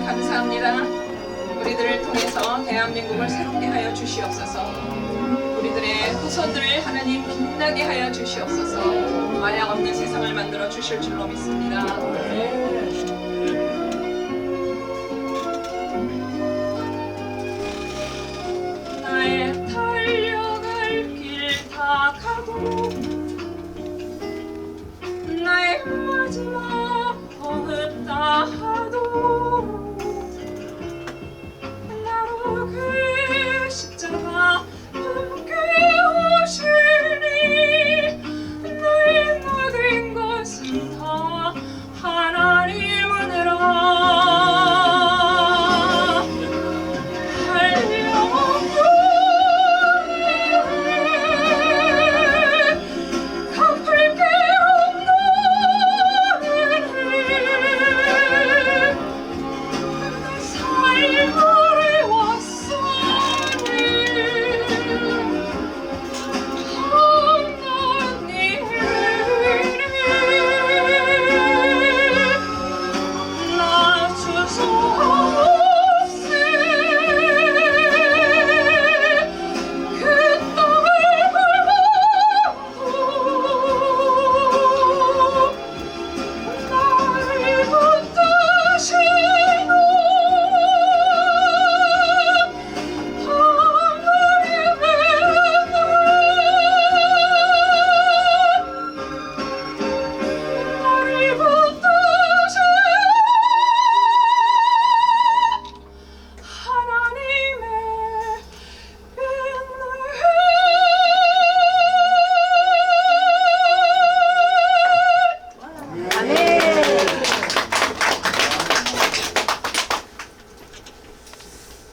하나님 감사합니다. 우리들을 통해서 대한민국을 새롭게 하여 주시옵소서. 우리들의 후손들을 하나님 빛나게 하여 주시옵소서. 마약 없는 세상을 만들어 주실 줄로 믿습니다.